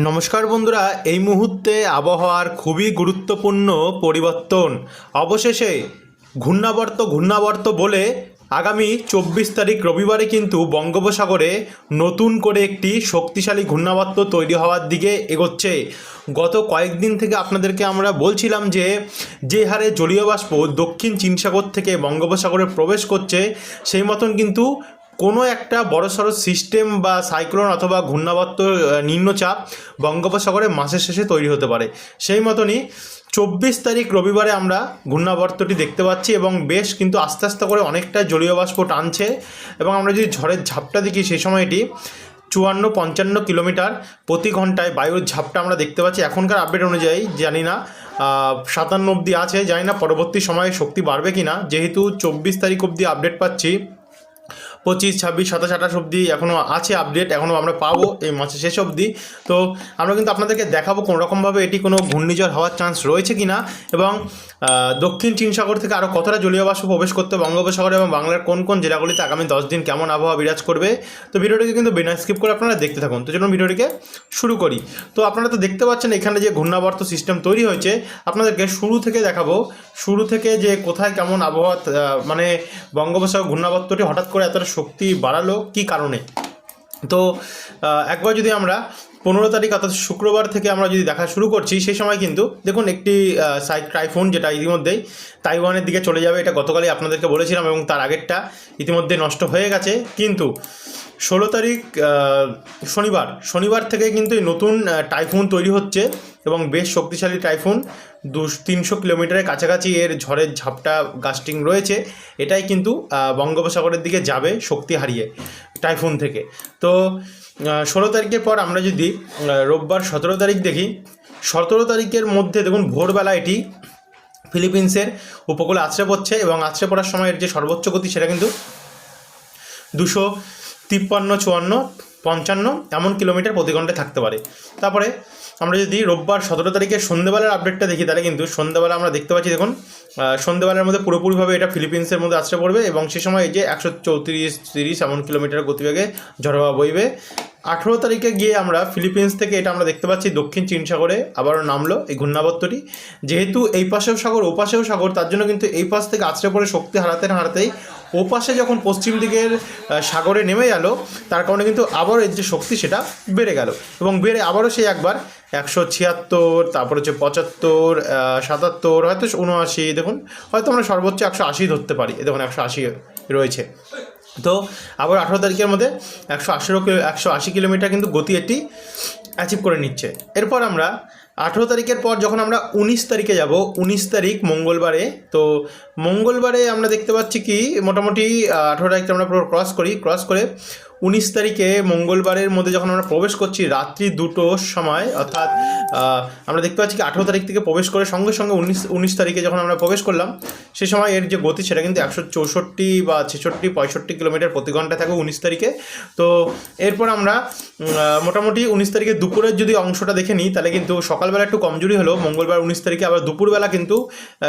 নমস্কার বন্ধুরা, এই মুহূর্তে আবহাওয়ার খুবই গুরুত্বপূর্ণ পরিবর্তন। অবশেষে ঘূর্ণাবর্ত ঘূর্ণাবর্ত বলে আগামী চব্বিশ তারিখ রবিবারে কিন্তু বঙ্গোপসাগরে নতুন করে একটি শক্তিশালী ঘূর্ণাবর্ত তৈরি হওয়ার দিকে এগোচ্ছে। গত কয়েকদিন থেকে আপনাদেরকে আমরা বলছিলাম যে যে হারে জলীয় বাষ্প দক্ষিণ চীন সাগর থেকে বঙ্গোপসাগরে প্রবেশ করছে, সেই মতন কিন্তু কোনো একটা বড়সড় সিস্টেম বা সাইক্লোন অথবা ঘূর্ণাবর্ত নিম্নচাপ বঙ্গোপসাগরে মাসের শেষে তৈরি হতে পারে। সেই মতনই চব্বিশ তারিখ রবিবারে আমরা ঘূর্ণাবর্তটি দেখতে পাচ্ছি এবং বেশ কিন্তু আস্তে আস্তে করে অনেকটা জলীয় বাষ্প টানছে এবং আমরা যদি ঝড়ের ঝাপটা দেখি সেই সময় এটি চুয়ান্ন পঞ্চান্ন কিলোমিটার প্রতি ঘন্টায় বায়ুর ঝাপটা আমরা দেখতে পাচ্ছি। এখনকার আপডেট অনুযায়ী জানি না সাতান্ন অবধি আছে। জানি না পরবর্তী সময়ে শক্তি বাড়বে কি না যেহেতু চব্বিশ তারিখ অবধি আপডেট পাচ্ছি পঁচিশ, ছাব্বিশ, সাতাশ, আঠাশ অবধি এখনও আছে আপডেট এখনও আমরা পাবো এই মাসের শেষ অবধি। তো আমরা কিন্তু আপনাদেরকে দেখাবো রকমভাবে এটি কোনো ঘূর্ণিঝড় হওয়ার চান্স রয়েছে কি না এবং দক্ষিণ চীন সাগর থেকে আরও কতটা জলীয় বাষ্প প্রবেশ করতে বঙ্গোপসাগর এবং বাংলার কোন কোন জেলাগুলিতে আগামী দশ দিন কেমন আবহাওয়া বিরাজ করবে। তো ভিডিওটিকে কিন্তু বিনা স্কিপ করে আপনারা দেখতে থাকুন। তো চলুন ভিডিওটিকে শুরু করি। তো আপনারা তো দেখতে পাচ্ছেন এখানে যে ঘূর্ণাবর্ত সিস্টেম তৈরি হয়েছে, আপনাদেরকে শুরু থেকে দেখাবো। শুরু থেকে যে কোথায় কেমন আবহাওয়া মানে বঙ্গোপসাগর ঘূর্ণাবর্তটি হঠাৎ করে এতটা শক্তি বাড়ালো কি কারণে? তো একবার যদি আমরা পনেরো তারিখ অর্থাৎ শুক্রবার থেকে আমরা যদি দেখা শুরু করছি, সেই সময় কিন্তু দেখুন একটি সাইক টাইফুন যেটা ইতিমধ্যেই তাইওয়ানের দিকে চলে যাবে, এটা গতকালই আপনাদেরকে বলেছিলাম এবং তার আগেরটা ইতিমধ্যে নষ্ট হয়ে গেছে। কিন্তু ষোলো তারিখ শনিবার শনিবার থেকে কিন্তু নতুন টাইফুন তৈরি হচ্ছে এবং বেশ শক্তিশালী টাইফুন দু, তিনশো কিলোমিটারের কাছাকাছি এর ঝড়ের ঝাপটা গাস্টিং রয়েছে। এটাই কিন্তু বঙ্গোপসাগরের দিকে যাবে শক্তি হারিয়ে টাইফুন থেকে। তো ষোলো তারিখের পর আমরা যদি রোববার সতেরো তারিখ দেখি, সতেরো তারিখের মধ্যে দেখুন ভোরবেলা এটি ফিলিপিন্সের উপকূলে আছড়ে পড়ছে এবং আছড়ে পড়ার সময় এর যে সর্বোচ্চ গতি সেটা কিন্তু দুশো তিপ্পান্ন চুয়ান্ন পঞ্চান্ন, এমন কিলোমিটার প্রতি ঘন্টায় থাকতে পারে। তারপরে আমরা যদি রোববার সতেরো তারিখের সন্ধ্যেবেলার আপডেটটা দেখি, তাহলে কিন্তু সন্ধ্যেবেলা আমরা দেখতে পাচ্ছি, দেখুন সন্ধ্যেবেলার মধ্যে পুরোপুরিভাবে এটা ফিলিপিন্সের মধ্যে আশ্রয় পড়বে এবং সে সময় এই যে একশো চৌত্রিশ, তিরিশ, এমন কিলোমিটার গতিবেগে ঝড়োয়া বইবে। আঠেরো তারিখে গিয়ে আমরা ফিলিপিন্স থেকে এটা আমরা দেখতে পাচ্ছি, দক্ষিণ চীন সাগরে আবারও নামলো এই ঘূর্ণাবর্তটি। যেহেতু এই পাশেও সাগর, ও পাশেও সাগর, তার জন্য কিন্তু এই পাশ থেকে আছড়ে পড়ে শক্তি হারাতে হারাতেই ও পাশে যখন পশ্চিম দিকের সাগরে নেমে গেল, তার কারণে কিন্তু আবারও এর যে শক্তি সেটা বেড়ে গেল। এবং বেড়ে আবারও সেই একবার একশো ছিয়াত্তর, তারপর হচ্ছে পঁচাত্তর সাতাত্তর, হয়তো উনআশি দেখুন, হয়তো আমরা সর্বোচ্চ একশো আশি ধরতে পারি, দেখুন একশো আশি রয়েছে। তো আবার আঠেরো তারিখের মধ্যে একশো আশিরো একশো আশি কিলোমিটার কিন্তু গতি এটি অ্যাচিভ করে নিচ্ছে। এরপর আমরা আঠেরো তারিখের পর যখন আমরা উনিশ তারিখে যাব, উনিশ তারিখ মঙ্গলবারে, তো মঙ্গলবারে আমরা দেখতে পাচ্ছি কি, মোটামুটি আঠেরো তারিখে আমরা পুরো ক্রস করি ক্রস করে উনিশ তারিখে মঙ্গলবারের মধ্যে যখন আমরা প্রবেশ করছি, রাত্রি দুটোর সময়, অর্থাৎ আমরা দেখতে পাচ্ছি কি আঠেরো তারিখ থেকে প্রবেশ করে সঙ্গে সঙ্গে উনিশ উনিশ তারিখে যখন আমরা প্রবেশ করলাম, সে সময় এর যে গতি সেটা কিন্তু একশো চৌষট্টি বা ছেষট্টি, পঁয়ষট্টি কিলোমিটার প্রতি ঘণ্টা থাকবে উনিশ তারিখে। তো এরপর আমরা মোটামুটি উনিশ তারিখে দুপুরের যদি অংশটা দেখে নিই, তাহলে কিন্তু সকালবেলা একটু কমজোরি হলো মঙ্গলবার উনিশ তারিখে আবার দুপুরবেলা কিন্তু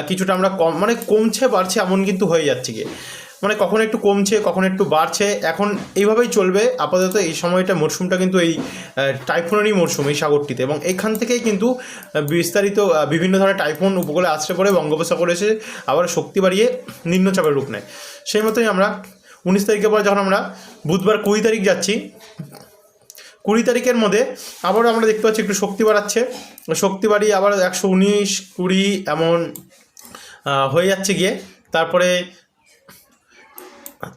কিছুটা আমরা কম মানে কমছে, বাড়ছে এমন কিন্তু হয়ে যাচ্ছে গিয়ে। মানে কখন একটু কমছে, কখন একটু বাড়ছে। এখন এইভাবেই চলবে। আপাতত এই সময়টা মরশুমটা কিন্তু এই টাইফুনেরই মরশুম এই সাগরটিতে। এবং এখান থেকেই কিন্তু বিস্তারিত বিভিন্ন ধরনের টাইফুন উপকূলে আশ্রয় পড়ে বঙ্গোপসাগর এসে আবার শক্তি বাড়িয়ে নিম্নচাপের রূপ নেয়। সেই মতোই আমরা উনিশ তারিখের পর যখন আমরা বুধবার কুড়ি তারিখ যাচ্ছি, কুড়ি তারিখের মধ্যে আবারও আমরা দেখতে পাচ্ছি একটু শক্তি বাড়াচ্ছে। শক্তি বাড়িয়ে আবার একশো উনিশ কুড়ি এমন হয়ে যাচ্ছে গিয়ে। তারপরে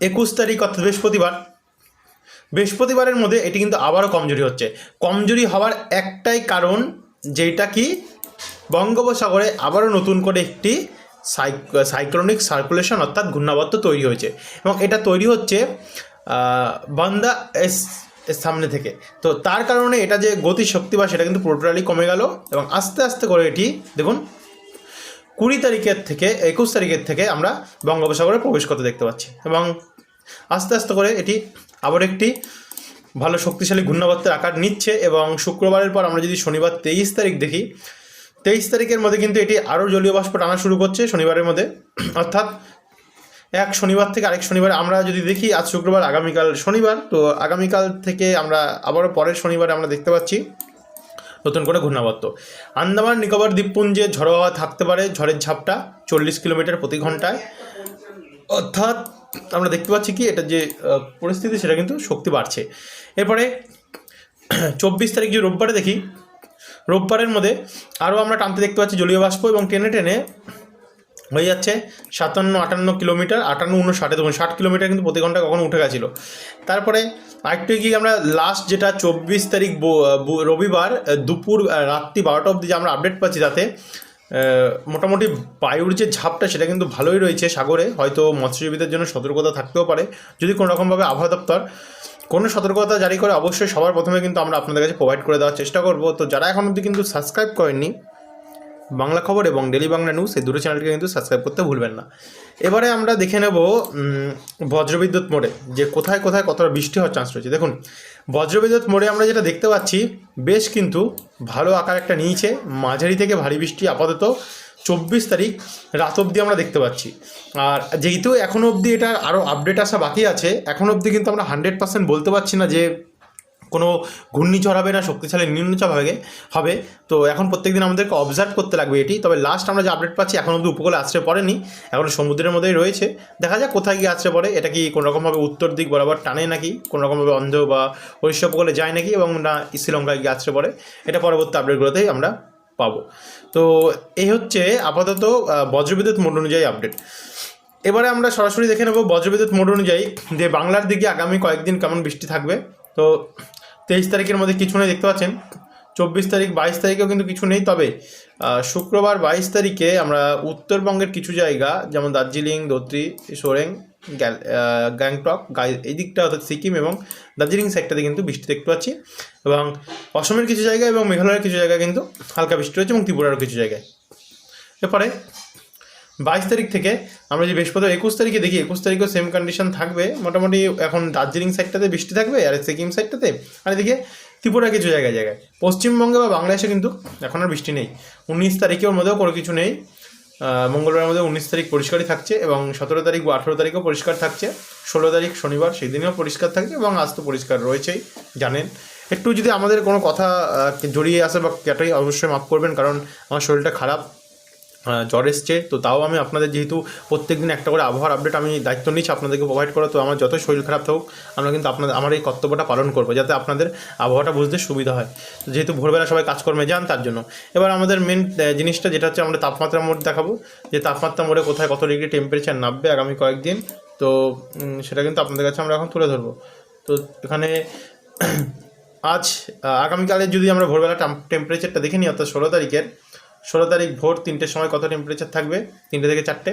একুশ তারিখ অর্থাৎ বৃহস্পতিবার। বৃহস্পতিবারের মধ্যে এটি কিন্তু আবারও কমজোরি হচ্ছে। কমজোরি হওয়ার একটাই কারণ যেটা কি? বঙ্গোপসাগরে আবারও নতুন করে একটি সাইক্লোনিক সার্কুলেশন অর্থাৎ ঘূর্ণাবর্ত তৈরি হয়েছে এবং এটা তৈরি হচ্ছে বান্দা এস সামনে থেকে। তো তার কারণে এটা যে গতি শক্তি বা সেটা কিন্তু পুরোটালি কমে গেল এবং আস্তে আস্তে করে এটি, দেখুন কুড়ি তারিখের থেকে, একুশ তারিখের থেকে আমরা বঙ্গোপসাগরে প্রবেশ করতে দেখতে পাচ্ছি। এবং আস্তে আস্তে করে এটি আবার একটি ভালো শক্তিশালী ঘূর্ণাবর্তের আকার নিচ্ছে এবং শুক্রবারের পর আমরা যদি শনিবার তেইশ তারিখ দেখি, তেইশ তারিখের মধ্যে কিন্তু এটি আরও জলীয় বাষ্প টানা শুরু করছে শনিবারের মধ্যে। অর্থাৎ এক শনিবার থেকে আরেক শনিবার আমরা যদি দেখি, আজ শুক্রবার, আগামীকাল শনিবার। তো আগামীকাল থেকে আমরা আবারও পরের শনিবারে আমরা দেখতে পাচ্ছি নতুন করে ঘূর্ণাবর্ত। আন্দামান, নিকোবর দ্বীপপুঞ্জে ঝড়ো হাওয়া থাকতে পারে, ঝড়ের ঝাপটা চল্লিশ কিলোমিটার প্রতি ঘন্টায় অর্থাৎ আমরা দেখতে পাচ্ছি কি, এটা যে পরিস্থিতি, সেটা কিন্তু শক্তি বাড়ছে। এরপরে চব্বিশ তারিখ যে রোববারে দেখি, রোববারের মধ্যে আরও আমরা টানতে দেখতে পাচ্ছি জলীয় বাষ্প এবং টেনে টেনে হয়ে যাচ্ছে সাতান্ন, আটান্ন কিলোমিটার, আটান্ন উনষাটে দেখুন ষাট কিলোমিটার কিন্তু প্রতি ঘণ্টা কখনো উঠে গেছিল। তারপরে আরেকটু কি আমরা লাস্ট যেটা চব্বিশ তারিখ রবিবার দুপুর রাত্রি বারোটা অবধি যে আমরা আপডেট পাচ্ছি তাতে মোটামুটি বায়ুর যে ঝাপটা সেটা কিন্তু ভালোই রয়েছে সাগরে, হয়তো মৎস্যজীবীদের জন্য সতর্কতা থাকতেও পারে। যদি কোনো রকমভাবে আবহাওয়া দপ্তর কোনো সতর্কতা জারি করে, অবশ্যই সবার প্রথমে কিন্তু আমরা আপনাদের কাছে প্রোভাইড করে দেওয়ার চেষ্টা করব। তো যারা এখন অবধি কিন্তু সাবস্ক্রাইব করেননি বাংলা খবর এবং ডেলি বাংলা নিউজ এই দুটো চ্যানেলকে কিন্তু সাবস্ক্রাইব করতে ভুলবেন না। এবারে আমরা দেখে নেব বজ্রবিদ্যুৎ মোড়ে, যে কোথায় কোথায় কতটা বৃষ্টি হওয়ার চান্স রয়েছে। দেখুন, বজ্রবিদ্যুৎ মোড়ে আমরা যেটা দেখতে পাচ্ছি, বেশ কিন্তু ভালো আকার একটা নিয়েছে মাঝারি থেকে ভারী বৃষ্টি আপাতত চব্বিশ তারিখ রাত অবধি আমরা দেখতে পাচ্ছি। আর যেহেতু এখনও অবধি এটা আরও আপডেট আসা বাকি আছে, এখন অবধি কিন্তু আমরা হান্ড্রেড পার্সেন্ট বলতে পারছি না যে কোনো ঘূর্ণিঝড় হবে না, শক্তিশালী নিম্নচাপ হবে হবে। তো এখন প্রত্যেকদিন আমাদেরকে অবজার্ভ করতে লাগবে এটি। তবে লাস্ট আমরা যে আপডেট পাচ্ছি, এখন অব্দি উপকূলে আশ্রয় পড়েনি। এখন সমুদ্রের মধ্যেই রয়েছে। দেখা যাক কোথায় গিয়ে আশ্রয় পড়ে। এটা কি কোনোরকমভাবে উত্তর দিক বরাবর টানে নাকি? কোনো রকমভাবে অন্ধ বা ওড়িশা উপকূলে যায় নাকি? এবং না শ্রীলঙ্কায় গিয়ে আশ্রয় পড়ে? এটা পরবর্তী আপডেটগুলোতেই আমরা পাবো। তো এই হচ্ছে আপাতত বজ্রবিদ্যুৎ মোড অনুযায়ী আপডেট এবারে আমরা সরাসরি দেখে নেব বজ্রবিদ্যুৎ মোড অনুযায়ী যে বাংলার দিকে আগামী কয়েকদিন কেমন বৃষ্টি থাকবে। তো তেইশ তারিখের মধ্যে কিছু নেই, দেখতে পাচ্ছেন। চব্বিশ তারিখ, বাইশ তারিখেও কিন্তু কিছু নেই। তবে শুক্রবার বাইশ তারিখে আমরা উত্তরবঙ্গের কিছু জায়গা, যেমন দার্জিলিং দোত্রি সোরেং গ্যাংটক, গাই, এই দিকটা অর্থাৎ সিকিম এবং দার্জিলিং সেক্টরে কিন্তু বৃষ্টি দেখতে পাচ্ছি। এবং অসমের কিছু জায়গায় এবং মেঘালয়ের কিছু জায়গায় কিন্তু হালকা বৃষ্টি রয়েছে এবং ত্রিপুরারও কিছু জায়গায়। এরপরে বাইশ তারিখ থেকে আমরা যে বৃহস্পতি একুশ তারিখে দেখি, একুশ তারিখেও সেম কন্ডিশন থাকবে। মোটামুটি এখন দার্জিলিং সাইডটাতে বৃষ্টি থাকবে আর সিকিম সাইডটাতে আর এদিকে ত্রিপুরা কিছু জায়গায় জায়গায়। পশ্চিমবঙ্গে বা বাংলাদেশে কিন্তু এখন আর বৃষ্টি নেই। উনিশ তারিখের মধ্যেও কোনো কিছু নেই। মঙ্গলবারের মধ্যে উনিশ তারিখ পরিষ্কারই থাকছে এবং সতেরো তারিখ বা আঠেরো তারিখও পরিষ্কার থাকছে। ষোলো তারিখ শনিবার, সেই দিনেও পরিষ্কার থাকছে এবং আজ তো পরিষ্কার রয়েছেই, জানেন। একটু যদি আমাদের কোনো কথা জড়িয়ে আসে বা ক্যাটাই অবশ্যই মাফ করবেন কারণ আমার শরীরটা খারাপ। জ্বর এসছে। তো তাও আমি আপনাদের যেহেতু প্রত্যেক দিন একটা করে আবহাওয়ার আপডেট আমি দায়িত্ব নিচ্ছি আপনাদেরকে প্রোভাইড করা তো আমার যত শরীর খারাপ থাকুক, আমরা কিন্তু আপনাদের, আমার এই কর্তব্যটা পালন করব যাতে আপনাদের আবহাওয়াটা বুঝতে সুবিধা হয়। যেহেতু ভোরবেলা সবাই কাজকর্মে যান, তার জন্য। এবার আমাদের মেন জিনিসটা যেটা হচ্ছে আমরা তাপমাত্রা মোড় দেখাবো। যে তাপমাত্রা মোড়ে কোথায় কত ডিগ্রি টেম্পারেচার নামবে আগামী কয়েকদিন, তো সেটা কিন্তু আপনাদের কাছে আমরা এখন তুলে ধরবো। তো এখানে আজ আগামীকালের যদি আমরা ভোরবেলা টেম্পারেচারটা দেখে নিই, অর্থাৎ ষোলো তারিখের ষোলো তারিখ ভোর তিনটের সময় কত টেম্পারেচার থাকবে? তিনটে থেকে চারটে।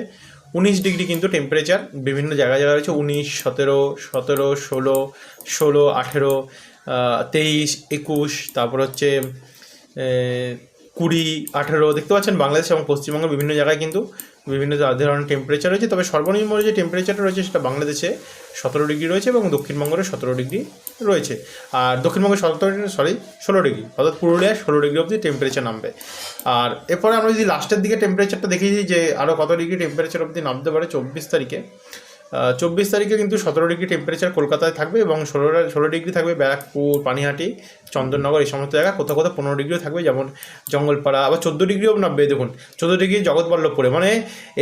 উনিশ ডিগ্রি কিন্তু টেম্পারেচার বিভিন্ন জায়গায় জায়গায় রয়েছে। উনিশ, সতেরো সতেরো, ষোলো ষোলো, আঠেরো তেইশ, একুশ, তারপর হচ্ছে কুড়ি, আঠেরো। দেখতে পাচ্ছেন বাংলাদেশ এবং পশ্চিমবঙ্গের বিভিন্ন জায়গায় কিন্তু বিভিন্ন ধরনের টেম্পারেচার রয়েছে, তবে সর্বনিম্ন যে টেম্পারেচারটা রয়েছে সেটা বাংলাদেশে সতেরো ডিগ্রি রয়েছে এবং দক্ষিণবঙ্গের সতেরো ডিগ্রি রয়েছে। আর দক্ষিণবঙ্গে সতেরো সরি ষোলো ডিগ্রি অর্থাৎ পুরুলিয়ায় ষোলো ডিগ্রি অবধি টেম্পারেচার নামবে। আর এরপরে আমরা যদি লাস্টের দিকে টেম্পারেচারটা দেখেছি যে আরও কত ডিগ্রি টেম্পারেচার অবধি নামতে পারে চব্বিশ তারিখে চব্বিশ তারিখে কিন্তু সতেরো ডিগ্রি টেম্পারেচার কলকাতায় থাকবে এবং ষোলো ষোলো ডিগ্রি থাকবে ব্যারাকপুর, পানিহাটি, চন্দননগর এই সমস্ত জায়গায়। কোথাও কোথাও পনেরো ডিগ্রিও থাকবে, যেমন জঙ্গলপাড়া। আবার চোদ্দ ডিগ্রিও নামবে দেখুন, চোদ্দ ডিগ্রি জগৎবল্লভপুরে। মানে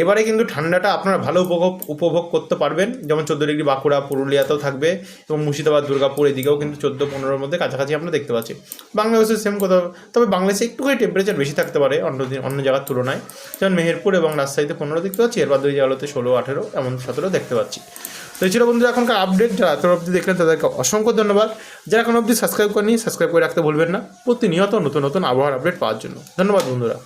এবারে কিন্তু ঠান্ডাটা আপনারা ভালো উপভোগ উপভোগ করতে পারবেন। যেমন চোদ্দ ডিগ্রি বাঁকুড়া, পুরুলিয়াতেও থাকবে এবং মুর্শিদাবাদ, দুর্গাপুর এদিকেও কিন্তু চোদ্দ পনেরোর মধ্যে কাছাকাছি আমরা দেখতে পাচ্ছি। বাংলাদেশের সেম কোথাও তবে বাংলাদেশে একটুখানি টেম্পারেচার বেশি থাকতে পারে অন্য দিন অন্য জায়গার তুলনায়। যেমন মেহেরপুর এবং রাজশাহীতে পনেরো, দেখতে পাচ্ছি। এরপর দুই জায়গাতে ষোলো, আঠেরো, এমন সতেরো দেখতে পাচ্ছি। তো এই ছিল বন্ধুরা এখনকার আপডেট যারা এত অবধি দেখলেন, তাদেরকে অসংখ্য ধন্যবাদ। যারা এখন অবধি সাবস্ক্রাইব করেনি সাবস্ক্রাইব করে রাখতে ভুলবেন না। প্রতিনিয়ত নতুন নতুন আবহাওয়ার আপডেট পাওয়ার জন্য। ধন্যবাদ বন্ধুরা।